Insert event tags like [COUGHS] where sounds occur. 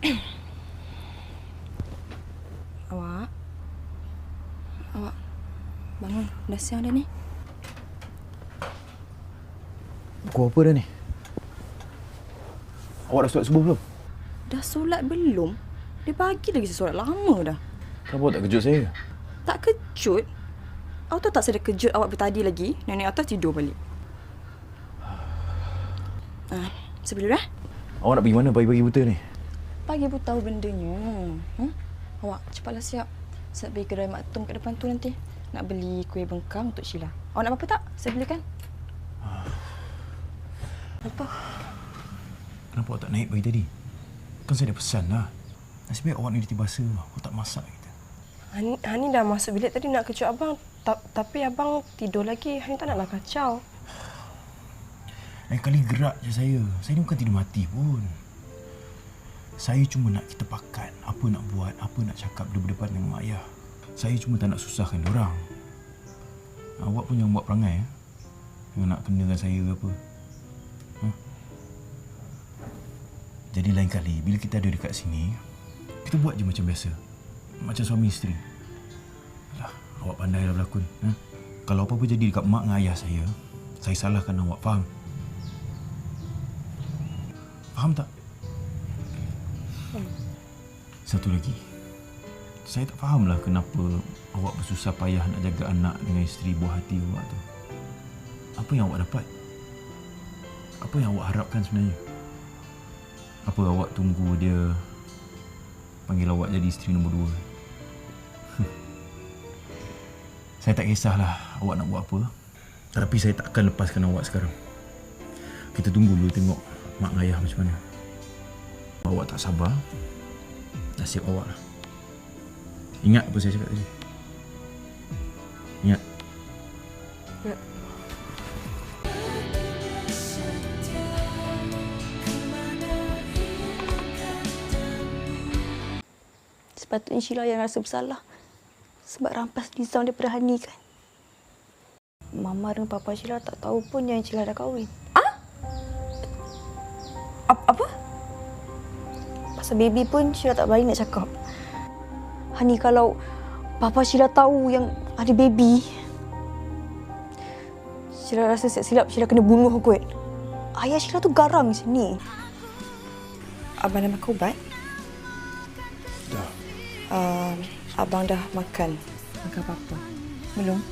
[COUGHS] awak awak bangun dah siang dah ni Kau apa dah ni? Awak dah solat subuh belum? Dah solat belum? Dia pagi lagi saya solat lama dah. Kenapa awak tak kejut saya? Tak kejut? Awak tahu tak saya dah kejut awak bertadi lagi? Nenek atas tidur balik. Ah, uh, sebelum dah? Awak nak pergi mana pagi-pagi buta ni? Pagi pun tahu bendanya. Hmm? Awak cepatlah siap. Saya pergi kedai Mak Tum kat depan tu nanti. Nak beli kuih bengkang untuk Sheila. Awak nak apa-apa tak? Saya belikan. Apa? Kenapa awak tak naik pagi tadi? Kan saya dah pesan lah. Nasib baik awak ni dia basah. Awak tak masak kita. Hani, Hani dah masuk bilik tadi nak kejut abang. Ta- tapi abang tidur lagi. Hani tak naklah kacau. Lain kali gerak je saya. Saya ni bukan tidur mati pun. Saya cuma nak kita pakat apa nak buat, apa nak cakap di depan dengan mak ayah. Saya cuma tak nak susahkan orang. Awak pun jangan buat perangai ya. Jangan nak kena dengan saya ke apa. Ha? Jadi lain kali bila kita ada dekat sini, kita buat je macam biasa. Macam suami isteri. Alah, awak pandailah berlakon. Ha? Kalau apa-apa jadi dekat mak dengan ayah saya, saya salahkan awak, faham? Faham tak? Satu lagi. Saya tak fahamlah kenapa awak bersusah payah nak jaga anak dengan isteri buah hati awak tu. Apa yang awak dapat? Apa yang awak harapkan sebenarnya? Apa awak tunggu dia panggil awak jadi isteri nombor dua? [LAUGHS] saya tak kisahlah awak nak buat apa. Tapi saya takkan lepaskan awak sekarang. Kita tunggu dulu tengok mak ayah macam mana. Awak tak sabar, nasib awak lah. Ingat apa saya cakap tadi? Ingat. Ya. Sepatutnya Sheila yang rasa bersalah. Sebab rampas Nizam daripada Hani kan. Mama dan Papa Sheila tak tahu pun yang Sheila dah kahwin. Apa? apa? Pasal baby pun Sheila tak berani nak cakap. Hani kalau Papa Sheila tahu yang ada baby, Sheila rasa silap Sheila kena bunuh kot. Ayah Sheila tu garang macam ni. Abang dah makan ubat? Dah. Uh, abang dah makan. Makan apa-apa? Belum?